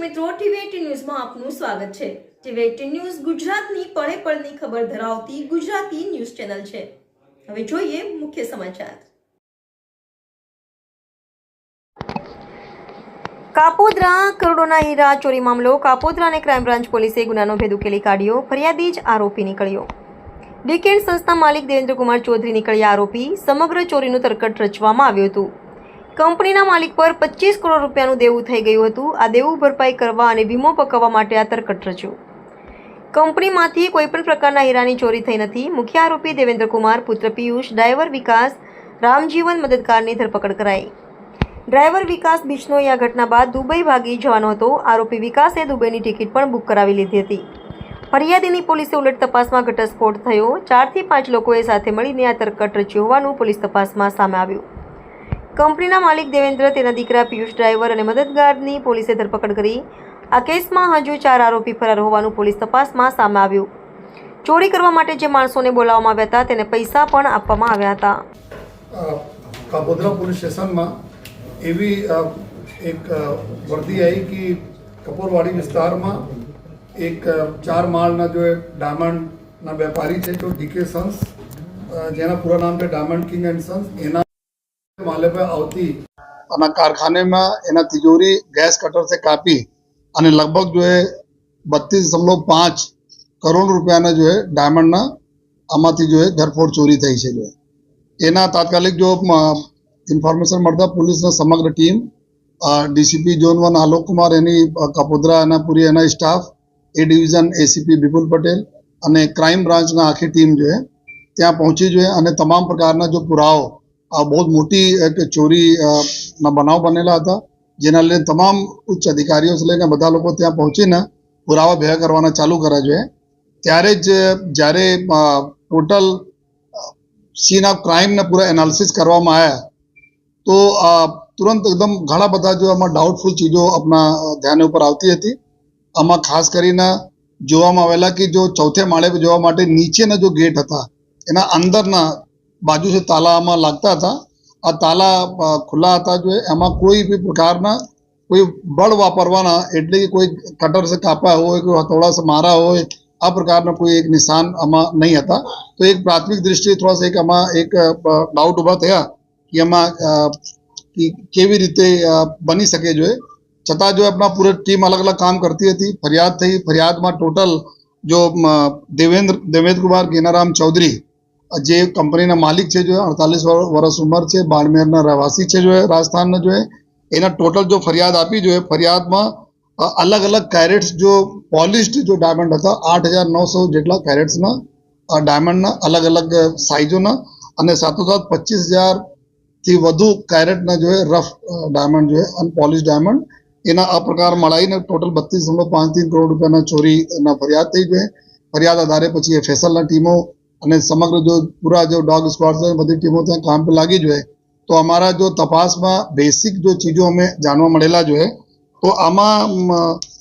મિત્રો, ટીવી ન્યૂઝમાં આપનું સ્વાગત છે. ટીવી ન્યૂઝ ગુજરાતની પળે પળની ખબર ધરાવતી ગુજરાતી ન્યૂઝ ચેનલ છે. હવે જોઈએ મુખ્ય સમાચાર. કાપોદ્રા કરોડોના હીરા ચોરી મામલો. કાપોદ્રા અને ક્રાઇમ બ્રાન્ચ પોલીસે ગુનાનો ભેદ ઉકેલી કાઢ્યો. ફરિયાદી જ આરોપી નીકળ્યો. ડીકેન સંસ્થા માલિક દેવેન્દ્રકુમાર ચૌધરી નીકળ્યા આરોપી. સમગ્ર ચોરીનું તરકટ રચવામાં આવ્યું હતું. કંપનીના માલિક પર પચીસ કરોડ રૂપિયાનું દેવું થઈ ગયું હતું. આ દેવું ભરપાઈ કરવા અને વીમો પકવવા માટે આ તરકટ રચ્યું. કંપનીમાંથી કોઈપણ પ્રકારના હીરાની ચોરી થઈ નથી. મુખ્ય આરોપી દેવેન્દ્રકુમાર, પુત્ર પિયુષ, ડ્રાઈવર વિકાસ, રામજીવન મદદગારની ધરપકડ કરાઈ. ડ્રાઈવર વિકાસ બિશ્નોઈ આ ઘટના બાદ દુબઈ ભાગી જવાનો હતો. આરોપી વિકાસે દુબઈની ટિકિટ પણ બુક કરાવી લીધી હતી. ફરિયાદીની પોલીસે ઉલટ તપાસમાં ઘટસ્ફોટ થયો. ચારથી પાંચ લોકોએ સાથે મળીને આ તરકટ રચ્યું હોવાનું પોલીસ તપાસમાં સામે આવ્યું. કંપનીના માલિક દેવેન્દ્ર તેના દીકરા પિયુષ ડ્રાઈવર અને મદદગારની પોલીસે ધરપકડ કરી. આ કેસમાં હજુ ચાર આરોપી ફરાર હોવાનું પોલીસ તપાસમાં સામે આવ્યું. ચોરી કરવા માટે જે માણસોને બોલાવવામાં આવ્યા હતા તેને પૈસા પણ આપવામાં આવ્યા હતા. અ, પોલીસ સ્ટેશનમાં એવી એક વર્દી આવી કે કપૂરવાડી વિસ્તારમાં એક ચાર માળના જો ડાયમંડના વેપારી છે તો ડીકે સન્સ જેના પૂરા નામ છે ડાયમંડ કિંગ એન્ડ સન્સ એના માલે આવતી. અને કારખાનેમાં એના તિજોરી, ગેસ કટરથી કાપી અને લગભગ જો એ બત્રીસ દશમલવ પાંચ કરોડ રૂપિયાના જો એ ડાયમંડના આમાંથી જો એ ધરફોડ ચોરી થઈ છે જો એના તાત્કાલિક જો ઇન્ફોર્મેશન મળતા પોલીસના સમગ્ર team DCP zone one Alok Kumar એની કપોદરા એના પૂરી એના staff, A division ACP Vipul Patel અને ક્રાઇમ બ્રાન્ચના આખી ટીમ જો ત્યાં પહોંચી જોઈએ અને તમામ પ્રકારના જો પુરાવો બહુ મોટી એક ચોરી ના બનાવ બનેલા હતા, જેના લઈને તમામ ઉચ્ચ અધિકારીઓ લઈને બધા લોકો ત્યાં પહોંચીને પુરાવા ભેગા કરવાના ચાલુ કર્યા છે. ત્યારે જ જ્યારે ટોટલ સીન ઓફ ક્રાઇમને પૂરા એનાલિસિસ કરવામાં આવ્યા તો તુરંત એકદમ ઘણા બધા જો આમાં ડાઉટફુલ ચીજો આપણા ધ્યાન ઉપર આવતી હતી. આમાં ખાસ કરીને જોવામાં આવેલા કે જો ચોથે માળે જોવા માટે નીચેના જો ગેટ હતા, એના અંદરના બાજુ છે તાલા આમાં લાગતા હતા આ તાલા અ, ખુલ્લા હતા જો એમાં કોઈ બી પ્રકારના કોઈ બળ વાપરવાના એટલે કે કોઈ કટર સે કાપ્યા હોય કોઈ હથોડા સે મારા હોય આ પ્રકારના કોઈ એક નિશાન આમાં નહીં હતા તો એક પ્રાથમિક દ્રષ્ટિએ થોડા એક આમાં એક ડાઉટ ઊભા થયા કે એમાં અ, કે કેવી રીતે અ, બની શકે જોઈએ છતાં જો આપણા પૂરી ટીમ અલગ અલગ કામ કરતી હતી ફરિયાદ થઈ ફરિયાદમાં ટોટલ જો અમ, દેવેન્દ્ર દેવેન્દ્ર કુમાર ગેનારામ ચૌધરી જે કંપનીના માલિક છે, જો અડતાલીસ વર્ષ ઉંમર છે, બાડમેરના રહેવાસી છે, જો રાજસ્થાનના, જો એના ટોટલ જો ફરિયાદ આપી જોઈએ ફરિયાદમાં અલગ અલગ કેરેટ્સ જો પોલિશ્ડ જો ડાયમંડ હતા, આઠ હજાર નવસો જેટલા કેરેટ્સના ડાયમંડના અલગ અલગ સાઇઝોના અને સાથોસાથ પચીસ હજારથી વધુ કેરેટના જોઈએ રફ ડાયમંડ જોઈએ અને અનપોલિશ ડાયમંડ એના આ પ્રકાર મળાઈને ટોટલ બત્રીસ દશમલવ પાંચ ત્રણ કરોડ રૂપિયાના ચોરીના ફરિયાદ થઈ ગઈ ફરિયાદ આધારે પછી એ ફેસલના ટીમો અને સમગ્ર જો પૂરા જો ડોગ સ્ક્વોડ બધી ટીમો ત્યાં કામ પર લાગી જોઈએ તો અમારા જો તપાસમાં બેસિક જો ચીજો અમે જાણવા મળેલા જોઈએ તો આમાં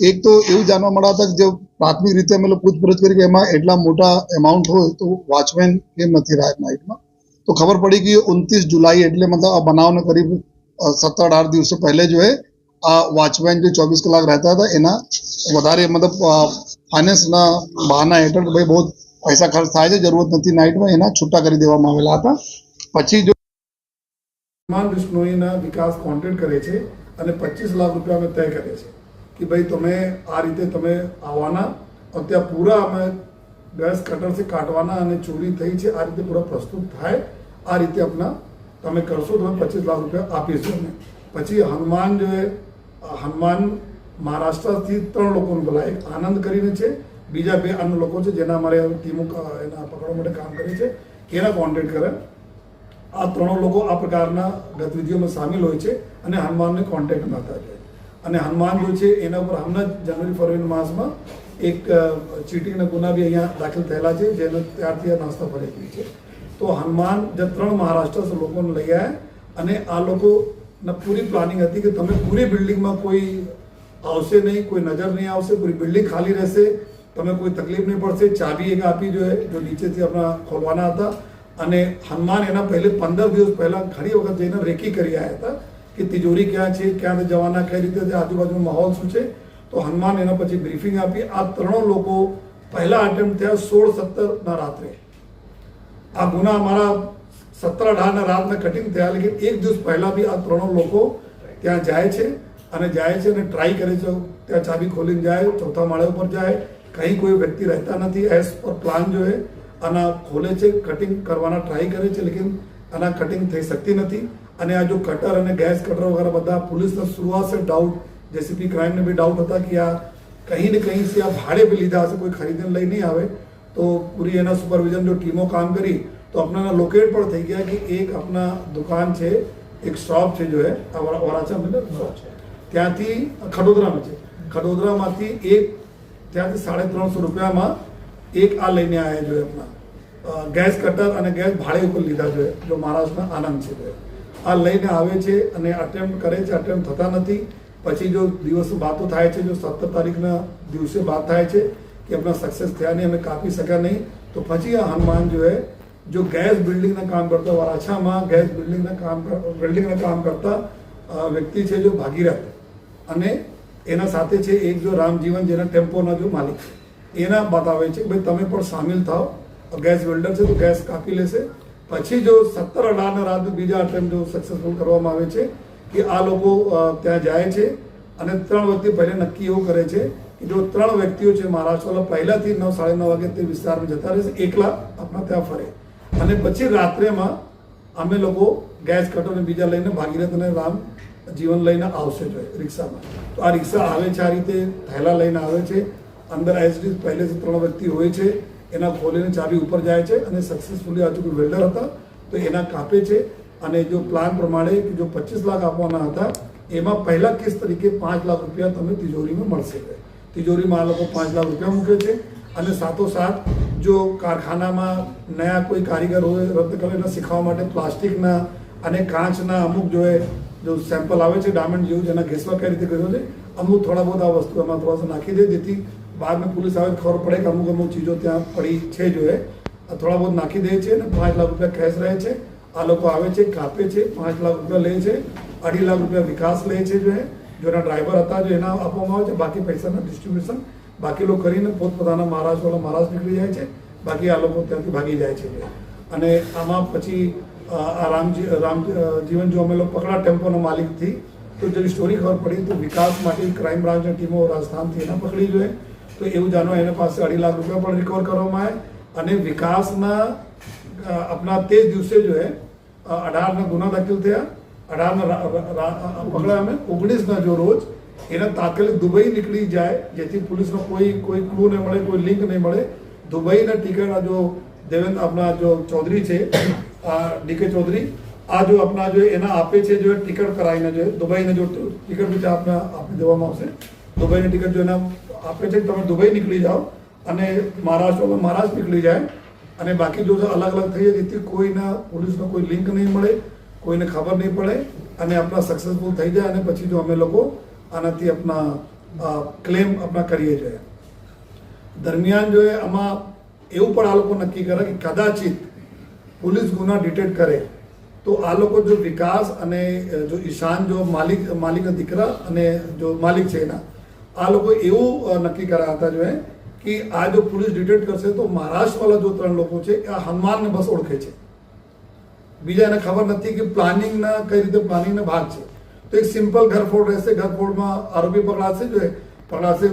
એક તો એવું જાણવા મળ્યા હતા કે જે પ્રાથમિક રીતે અમે પૂછપરછ કરી કે એમાં એટલા મોટા એમાઉન્ટ હોય તો વોચમેન કેમ નથી રહ્યા નાઇટમાં તો ખબર પડી કે ઉનત્રીસ જુલાઈ એટલે મતલબ આ બનાવને કરીબ સત્તર અઢાર દિવસો પહેલે જો એ આ વોચમેન જે ચોવીસ કલાક રહેતા હતા, એના વધારે મતલબ ફાઇનાન્સના બહાના હેઠળ ભાઈ બહુ પૈસા ખર્ચ થાય છે, જરૂરત નથી નાઇટમાં, એના છૂટા કરી દેવામાં આવેલા હતા. પછી જો હનુમાન વિષ્ણુના વિકાસ કોન્ટેક્ટ કરે છે અને પચીસ લાખ રૂપિયા અમે તય કરે છે કે ભાઈ તમે આ રીતે તમે આવવાના અને ત્યાં પૂરા અમે ગેસ કટરથી કાઢવાના અને ચોરી થઈ છે, આ રીતે પૂરા પ્રસ્તુત થાય, આ રીતે આપણા તમે કરશો, તમે પચીસ લાખ રૂપિયા આપીશું અમે. પછી હનુમાન જો, હનુમાન મહારાષ્ટ્રથી ત્રણ લોકોનું બોલાય એક આનંદ કરીને છે બીજા બે અન્ય લોકો છે જેના અમારે ટીમો એના પકડવા માટે કામ કરે છે, એના કોન્ટેક્ટ કરે. આ ત્રણ લોકો આ પ્રકારના ગતિવિધિઓમાં સામેલ હોય છે અને હનુમાનને કોન્ટેક્ટમાં હતા છે અને હનુમાન જો છે એના ઉપર હમણાં જાન્યુઆરી ફરવરી માસમાં એક ચીટિંગના ગુના બી અહીંયા દાખલ થયેલા છે, જેને ત્યારથી આ નાસ્તા ફરી ગઈ છે. તો હનુમાન જે ત્રણ મહારાષ્ટ્ર લોકોને લઈ આવ્યા અને આ લોકોના પૂરી પ્લાનિંગ હતી કે તમે પૂરી બિલ્ડિંગમાં કોઈ આવશે નહીં, કોઈ નજર નહીં આવશે, પૂરી બિલ્ડિંગ ખાલી રહેશે તમે કોઈ તકલીફ નહીં પડશે. ચાબી એક આપી જોઈએ જો નીચેથી આપણા ખોલવાના હતા. અને હનુમાન એના પહેલે પંદર દિવસ પહેલાં ઘણી વખત જઈને રેકી કરી આવ્યા હતા કે તિજોરી ક્યાં છે, ક્યાં જવાના, કઈ રીતે આજુબાજુનો માહોલ શું છે. તો હનુમાન એના પછી બ્રીફિંગ આપી. આ ત્રણો લોકો પહેલા અટેમ્પ થયા સોળ સત્તરના રાત્રે. આ ગુના અમારા સત્તર અઢારના રાતના કટિંગ થયા. લેકિન એક દિવસ પહેલાં બી આ ત્રણો લોકો ત્યાં જાય છે અને જાય છે અને ટ્રાય કરે છે. ત્યાં ચાબી ખોલીને જાય, ચોથા માળે ઉપર જાય. અહીં કોઈ વ્યક્તિ રહેતા નથી એસ પર પ્લાન જો આના ખોલે છે કટિંગ કરવાના ટ્રાય કરે છે, લેકિન આના કટિંગ થઈ શકતી નથી. અને આ જો કટર અને ગેસ કટર વગેરે બધા પોલીસને શરૂઆત છે ડાઉટ જેસીપી ક્રાઇમને બી ડાઉટ હતા કે આ કहीं ને કहीं સે આ ભાડે પર લીધા હશે, કોઈ ખરીદીને લઈ નહીં આવે. તો પૂરી એના સુપરવિઝન જો ટીમો કામ કરી, તો આપણાના લોકેટ પણ થઈ ગયા કે એક આપણા દુકાન છે, એક શોપ છે જો હે વરાછા મંદિર શોપ છે. ત્યાંથી ખડોદરામાં છે. ખડોદરામાંથી એક ત્યાંથી સાડે ત્રણસો રૂપિયામાં એક આ લઈને આવ્યા જોઈએ આપણા. ગેસ કટર અને ગેસ ભાડે ઉપર લીધા જોઈએ જો મહારાષ્ટ્રના આનંદ છે આ લઈને આવે છે અને અટેમ્પ્ટ કરે છે અટેમ્પ્ટ થતા નથી. પછી જો દિવસો વાતો થાય છે, જો સત્તર તારીખના દિવસે વાત થાય છે કે આપણા સક્સેસ થયા નહીં, અમે કાપી શક્યા નહીં, તો પછી આ હનુમાન જો હે, જો ગેસ બિલ્ડિંગના કામ કરતા, વરાછામાં ગેસ બિલ્ડિંગના કામ બિલ્ડિંગના કામ કરતા વ્યક્તિ છે જો ભાગીરથ અને એના સાથે છે, એક જો રામજીવન જેના ટેમ્પોના જો માલિક છે. એના બતાવે છે ભાઈ તમે પણ સામેલ થાઓ. ગેસ વેલ્ડર છે તો ગેસ કાપી લેશે. પછી જો સત્તર અઢારના રાત બીજા અટેમ્પ જો સક્સેસફુલ કરવામાં આવે છે કે આ લોકો ત્યાં જાય છે અને ત્રણ વ્યક્તિ પહેલે નક્કી એવું કરે છે કે જો ત્રણ વ્યક્તિઓ છે મહારાષ્ટ્રવાળા, પહેલાથી નવ, સાડા નવ વાગે તે વિસ્તારમાં જતા રહેશે. એકલા આપણા ત્યાં ફરે. અને પછી રાત્રેમાં અમે લોકો ગેસ કટર અને બીજા લઈને ભાગીરથ અને રામ જીવન લઈને આવશે જો રિક્ષામાં. તો આ રિક્ષા આવે છે, આ રીતે થેલા લઈને આવે છે. અંદર એસડી પહેલેથી ત્રણ વ્યક્તિ હોય છે, એના ખોલીને ચાબી ઉપર જાય છે અને સક્સેસફુલી આ વેલ્ડર હતા, તો એના કાપે છે. અને જો પ્લાન પ્રમાણે જો પચીસ લાખ આપવાના હતા, એમાં પહેલા કેસ તરીકે પાંચ લાખ રૂપિયા તમને તિજોરીમાં મળશે. તિજોરીમાં આ લોકો પાંચ લાખ રૂપિયા મૂકે છે અને સાથોસાથ જો કારખાનામાં નયા કોઈ કારીગર હોય, રદ રત્નકલાને શીખવા માટે પ્લાસ્ટિકના અને કાચના અમુક જો એ જો સેમ્પલ આવે છે ડાયમંડ જેવું જેના ઘેસવા કઈ રીતે કર્યો છે, અમુક થોડા બહુ આ વસ્તુ એમાં થોડા નાખી દે, જેથી બાદમાં પોલીસ આવે ખબર પડે કે અમુક અમુક ચીજો ત્યાં પડી છે જો એ. થોડા બહુ નાખી દે છે અને પાંચ લાખ રૂપિયા કેશ રહે છે. આ લોકો આવે છે, કાપે છે, પાંચ લાખ રૂપિયા લે છે, અઢી લાખ રૂપિયા વિકાસ લે છે જો એ. જોના ડ્રાઈવર હતા, જો એના આપવામાં આવે છે, બાકી પૈસાના ડિસ્ટ્રીબ્યુશન બાકી લોકો કરીને પોતપોતાના મહારાષ્ટ્રવાળા મહારાષ્ટ્ર નીકળી જાય છે, બાકી આ લોકો ત્યાંથી ભાગી જાય છે. અને આમાં પછી આ રામજી રામ જીવન જો અમે લોકો પકડા ટેમ્પોના માલિકથી, તો જેની સ્ટોરી ખબર પડી તો વિકાસ માટે ક્રાઇમ બ્રાન્ચની ટીમો રાજસ્થાનથી એને પકડી જોઈએ તો એવું જાણવા એના પાસે અઢી લાખ રૂપિયા પણ રિકવર કરવામાં આવે અને વિકાસના આપણા તે જ દિવસે જો એ અઢારના ગુના દાખલ થયા. અઢારના પકડ્યા અમે. ઓગણીસના જો રોજ એના તાત્કાલિક દુબઈ નીકળી જાય, જેથી પોલીસનો કોઈ કોઈ ક્લુ નહીં મળે, કોઈ લિંક નહીં મળે. દુબઈના ટિકટ જો દેવેન્દ્ર, આપણા જો ચૌધરી છે ડીકે ચૌધરી, આ જો આપણા જો એના આપે છે, જો ટિકિટ કરાવીને જો, દુબઈને જો ટિકિટ બી આપને આપી દેવામાં આવશે. દુબઈની ટિકિટ જો એના આપે છે, તમે દુબઈ નીકળી જાઓ અને મહારાષ્ટ્રમાં મહારાષ્ટ્ર નીકળી જાય. અને બાકી જો અલગ અલગ થઈ જાય, જેથી કોઈના પોલીસનો કોઈ લિંક નહીં મળે, કોઈને ખબર નહીં પડે અને આપણા સક્સેસફુલ થઈ જાય અને પછી જો અમે લોકો આનાથી આપણા ક્લેમ આપણા કરીએ છીએ. દરમિયાન જો આમાં એવું પણ આ લોકો નક્કી કરે કે કદાચિત પોલીસ ગુના ડિટેક્ટ કરે, તો આ લોકો જો વિકાસ અને જો ઈશાન જો માલિક માલિકના દીકરા અને જો માલિક છે એના, આ લોકો એવું નક્કી કર્યા હતા જો કે આ જો પોલીસ ડિટેક્ટ કરશે તો મહારાષ્ટ્રવાળા જો ત્રણ લોકો છે આ હનુમાનને બસ ઓળખે છે. બીજા એને ખબર નથી કે પ્લાનિંગના કઈ રીતે પ્લાનિંગના ભાગ છે. તો એક સિમ્પલ ઘરફોડ રહેશે. ઘરફોડમાં આરોપી પકડાશે જોઈએ પકડાશે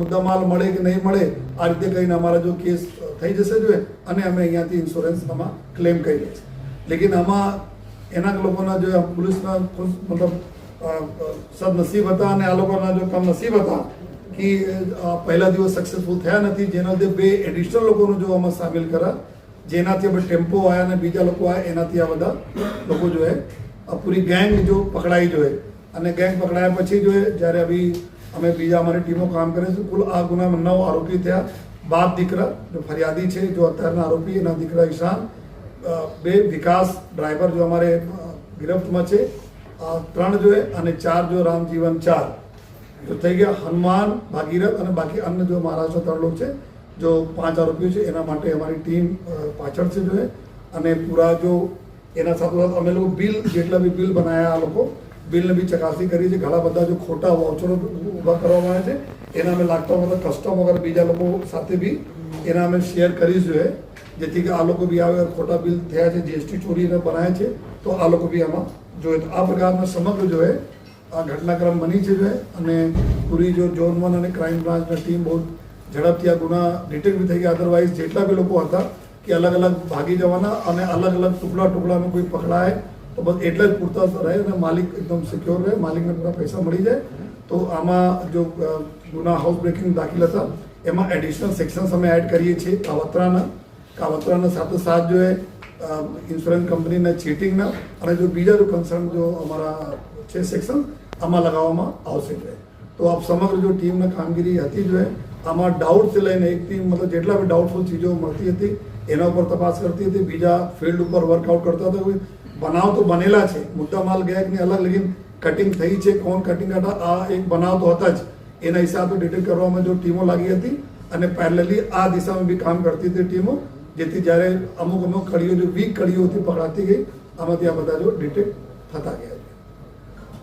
મુદ્દામાલ મળે કે નહીં મળે, આ રીતે કહીને અમારા જો કેસ થઈ જશે જોઈએ અને અમે અહીંયાથી ઇન્સ્યોરન્સ આમાં ક્લેમ કરી લઈશું લેકિન આમાં એના લોકોના જો પોલીસના મતલબ સદનસીબ હતા અને આ લોકોના જો કમનસીબ હતા કે પહેલા દિવસ સક્સેસફુલ થયા નથી, જેના લીધે બે એડિશનલ લોકોનું જો આમાં સામેલ કર્યા જેનાથી આપણે ટેમ્પો આવ્યા અને બીજા લોકો આવ્યા એનાથી આ બધા લોકો જો આ પૂરી ગેંગ જો પકડાઈ જોઈએ અને ગેંગ પકડાયા પછી જોઈએ જ્યારે અભી અમે બીજા અમારી ટીમો કામ કરે છે, કુલ આ ગુનામાં નવ આરોપી થયા. બાપ દીકરા જો ફરિયાદી છે, જો અત્યારના આરોપી, એના દીકરા ઈશાન બે વિકાસ ડ્રાઈવર જો અમારે ગિરફ્તમાં છે. ત્રણ જોઈએ અને ચાર જો રામજીવન ચાર. જો થઈ ગયા હનુમાન, ભાગીરથ અને બાકી અન્ય જો મહારાષ્ટ્ર ત્રણ લોકો છે, જો પાંચ આરોપીઓ છે, એના માટે અમારી ટીમ પાછળ છે જોઈએ અને પૂરા જો એના સાથોસાથ અમે લોકો બિલ, જેટલા બી બિલ બનાવ્યા આ લોકો, બિલને બી ચકાસણી કરી છે. ઘણા બધા જો ખોટા વાઉચરો ઊભા કરવામાં આવ્યા છે, એના અમે લાગતા મતલબ કસ્ટમ વગર બીજા લોકો સાથે બી એના અમે શેર કરી જોઈએ જેથી કે આ લોકો બી આવે, ખોટા બિલ થયા છે જીએસટી ચોરીને બનાવે છે, તો આ લોકો બી આમાં જોઈએ આ પ્રકારના સમગ્ર જો હે, આ ઘટનાક્રમ બની છે જો અને પૂરી જો ઝોન વન અને ક્રાઇમ બ્રાન્ચની ટીમ બહુ ઝડપથી આ ગુના ડિટેક્ટ બી થઈ ગયા. અદરવાઇઝ જેટલા બી લોકો હતા કે અલગ અલગ ભાગી જવાના અને અલગ અલગ ટુકડા ટુકડામાં કોઈ પકડાય, તો બસ એટલે જ પૂરતા રહે અને માલિક એકદમ સિક્યોર રહે, માલિકને પૂરા પૈસા મળી જાય. તો આમાં જો ગુના હાઉસ બ્રેકિંગ દાખલ હતા, એમાં એડિશનલ સેક્શન્સ અમે એડ કરીએ છીએ કાવતરાના. કાવતરાના સાથે સાથ જો ઇન્સ્યોરન્સ કંપનીના ચીટિંગના અને જો બીજા જો કન્સર્ન જો અમારા છે સેક્શન આમાં લગાવવામાં આવશે જો તો આપ સમગ્ર જો ટીમના કામગીરી હતી જો એ આમાં ડાઉટથી લઈને એક ટીમ મતલબ જેટલા બી ડાઉટફુલ ચીજો મળતી હતી એના ઉપર તપાસ કરતી હતી, બીજા ફિલ્ડ ઉપર વર્કઆઉટ કરતા હતા બનાવ તો બનેલા છે. મુદ્દા માલ નહીં અલગ, લેકિન કટિંગ થઈ છે, કોણ કટિંગ હતા આ એક બનાવ તો હતા જ. એના હિસાબે ડિટેલ કરવામાં જો ટીમો લાગી હતી અને પેરેલલી આ દિશામાં બી કામ કરતી હતી ટીમો, જેથી જ્યારે અમુક અમુક કડીઓ જો વીક કડીઓ હતી પકડાતી ગઈ, આમાંથી આ બધા જો ડિટેક્ટ થતા ગયા.